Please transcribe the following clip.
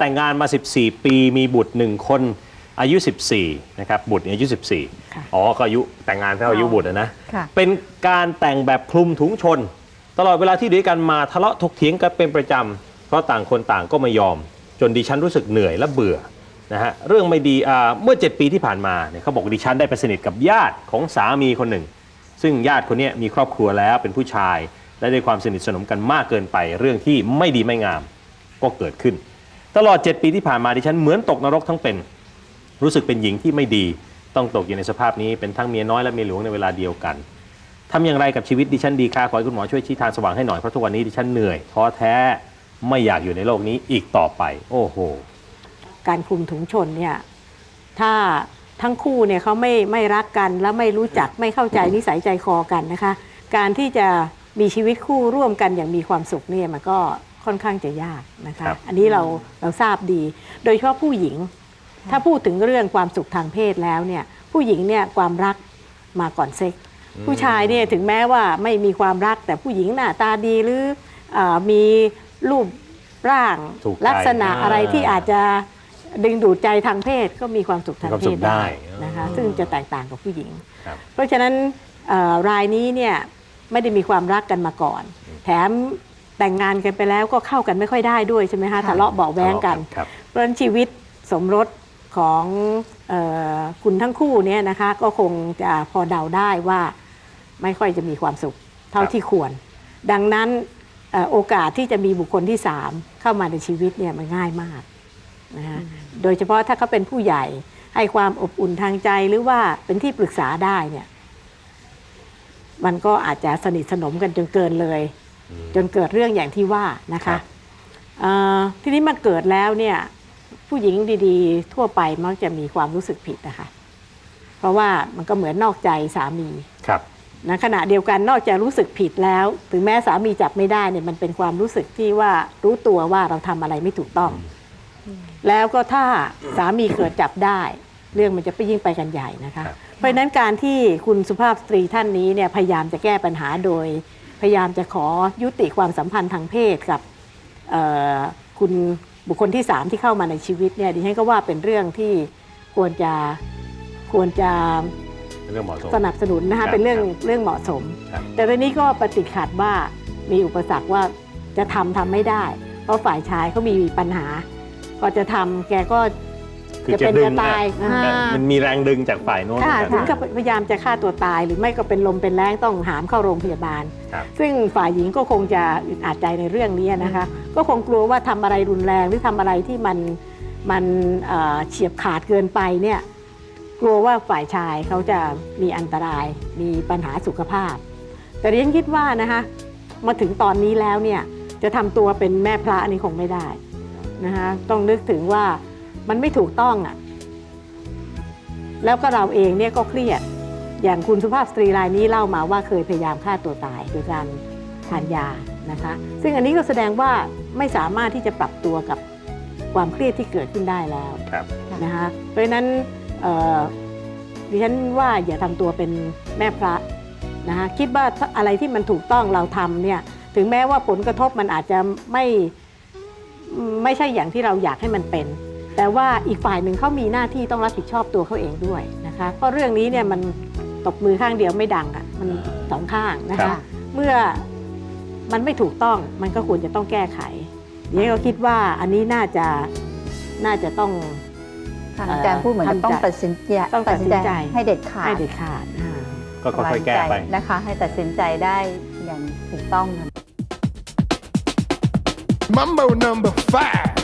แต่งงานมา 14 ปีมีบุตรหนึ่งคนอายุ 14 นะครับ บุตรเนี่ยอายุค่ะ14 อ๋อ ก็อายุแต่งงานเท่าอายุบุตรอะนะค่ะเป็นการแต่งแบบคลุมถุงชน ตลอดเวลาที่อยู่ด้วยกันมาทะเลาะถกเถียงกันเป็นประจำ เพราะต่างคนต่างก็ไม่ยอม จนดิฉันรู้สึกเหนื่อยและเบื่อนะฮะเรื่องไม่ดีอ่าเมื่อ 7 ปีที่ผ่านมาเนี่ยเขาบอกดิฉันได้ไปสนิทกับญาติของสามีคนหนึ่ง ซึ่งญาติคนเนี้ยมีครอบครัวแล้วเป็นผู้ชาย และได้ความสนิทสนมกันมากเกินไปเรื่องที่ไม่ดีไม่งามก็เกิดขึ้น ตลอด 7 ปีที่ผ่านมาดิฉันเหมือนตกนรกทั้งเป็น รู้สึกเป็นหญิงที่ไม่ดี ต้องตกอยู่ในสภาพนี้เป็นทั้งเมียน้อยและเมียหลวงในเวลาเดียวกันทำอย่างไรกับชีวิตดิฉันดีคะขอให้คุณหมอช่วยชี้ทางสว่างให้หน่อยเพราะทุกวันนี้ดิฉันเหนื่อยท้อแท้ไม่อยากอยู่ในโลกนี้อีกต่อไป โอ้โห การคุมถุงชนเนี่ยถ้าทั้งคู่เนี่ยเขาไม่ไม่รักกันและไม่รู้จักไม่เข้าใจนิสัยใจคอกันนะคะ การที่จะมีชีวิตคู่ร่วมกันอย่างมีความสุขเนี่ยมันก็ ค่อนข้างจะยากนะคะครับอันนี้เราเราทราบดี โดยเฉพาะผู้หญิง ถ้าพูดถึงเรื่องความสุขทางเพศแล้วเนี่ยผู้หญิงเนี่ยความรักมาก่อนเซ็กผู้ชายเนี่ยถึงแม้ว่าไม่มีความรักแต่ผู้หญิงหน้าตาดีหรือเออมีรูปร่างถูกใจลักษณะอ่าอะไรที่อาจจะดึงดูดใจทางเพศก็มีความสุขทางมีความเพสุศขได้นะคะอืม ซึ่งจะแตกต่างกับผู้หญิง ครับ เพราะฉะนั้นเอ่อรายนี้เนี่ยไม่ได้มีความรักกันมาก่อน แถม แต่งงานกันไปแล้วก็เข้ากันไม่ค่อยได้ด้วยใช่ไหมคะค่ะทะเลาะเบาะแว้งกันครับ เพราะฉะนั้นชีวิตสมรสของเออคุณทั้งคู่เนี่ยนะคะก็คงจะพอเดาได้ว่าไม่ค่อยจะมีความสุขเท่าครับ ที่ควร ดังนั้นเอ่อโอกาสที่จะมีบุคคลที่สามเข้ามาในชีวิตเนี่ยมันง่ายมากนะคะโดยเฉพาะถ้าเขาเป็นผู้ใหญ่ให้ความอบอุ่นทางใจหรือว่าเป็นที่ปรึกษาได้เนี่ยมันก็อาจจะสนิทสนมกันจนเกินเลย จนเกิดเรื่องอย่างที่ว่านะครัคะบเอ่อทีนี้มาเกิดแล้วเนี่ยผู้หญิงดีๆ ทั่วไปมักจะมีความรู้สึกผิดนะคะ เพราะว่ามันก็เหมือนนอกใจสามีครับนะขณะเดียวกันนอกจากรู้สึกผิดแล้ว ถึงแม้สามีจับไม่ได้เนี่ยมันเป็นความรู้สึกที่ว่ารู้ตัวว่าเราทำอะไรไม่ถูกต้อง แล้วก็ถ้าสามีเกิดจับได้ เรื่องมันจะไปยิ่งไปกันใหญ่นะคะครับเพราะฉะนั้นการที่คุณสุภาพสตรีท่านนี้เนี่ยพยายามจะแก้ปัญหาโดย พยายามจะขอยุติความสัมพันธ์ทางเพศกับเอ่อคุณบุคคลที่สามที่เข้ามาในชีวิตเนี่ยดิฉันก็ว่าเป็นเรื่องที่ควรจะควรจะเป็นเรื่องเหมาะสมสนับสนุนนะครัคะบเป็นเรื่องครับเรื่องเหมาะสมครับแต่ตอนนี้ก็ปฏิดขัดว่ามีอุปสรรคว่าจะทำทำไม่ได้ เพราะฝ่ายชายเขามีปัญหา ก็จะทำแกก็ คือจะจะเป็นดึจะงตายนะอ่า มันมีแรงดึงจากฝ่ายโน้นค่ะเหถึมืงอนกักับนพยายามจะฆ่าตัวตาย หรือไม่ก็เป็นลมเป็นแรงต้องหามเข้าโรงพยาบาล ครับ ซึ่งฝ่ายหญิงก็คงจะอึดอัดใจในเรื่องนี้นะคะ ก็คงกลัวว่าทำอะไรรุนแรงหรือทำอะไรที่มันมันเอ่อเฉียบขาดเกินไปเนี่ยกลัวว่าฝ่ายชายเขาจะมีอันตราย มีปัญหาสุขภาพ แต่ดิฉันคิดว่านะคะมาถึงตอนนี้แล้วเนี่ยจะทำตัวเป็นแม่พระนี่คงไม่ได้นะคะต้องนึกถึงว่า มันไม่ถูกต้องอะ่ะ แล้วก็เราเองเนี่ยก็เครียด อย่างคุณสุภาพสตรีรายนี้เล่ามาว่าเคยพยายามฆ่าตัวตายโดยการทานยานะคะ ซึ่งอันนี้ก็แสดงว่าไม่สามารถที่จะปรับตัวกับความเครียดที่เกิดขึ้นได้แล้วครับนะคะเพราะฉะนั้นเอ่อดิฉันว่าอย่าทำตัวเป็นแม่พระนะคะคิดว่าถ้าอะไรที่มันถูกต้องเราทำเนี่ยถึงแม้ว่าผลกระทบมันอาจจะไม่ไม่ใช่อย่างที่เราอยากให้มันเป็น แต่ว่าอีกฝ่ายหนึ่งเขามีหน้าที่ต้องรับผิดชอบตัวเขาเองด้วยนะคะเพราะเรื่องนี้เนี่ยมันตบมือข้างเดียวไม่ดังอะ่ะมันสองข้างนะครัคะบ เมื่อมันไม่ถูกต้องมันก็ควรจะต้องแก้ไขเดี๋ยวก็คิดว่าอันนี้น่าจะน่าจะต้อง ทางอาจารย์พูดเหมือนกับทำใจต้องตัดสินใจต้องตัดสินใจ ให้เด็ดขาดให้เด็ดขาดอ่า ก็ค่อยๆแก้ไป นะคะ ให้ตัดสินใจได้อย่างถูกต้อง Mambo number five.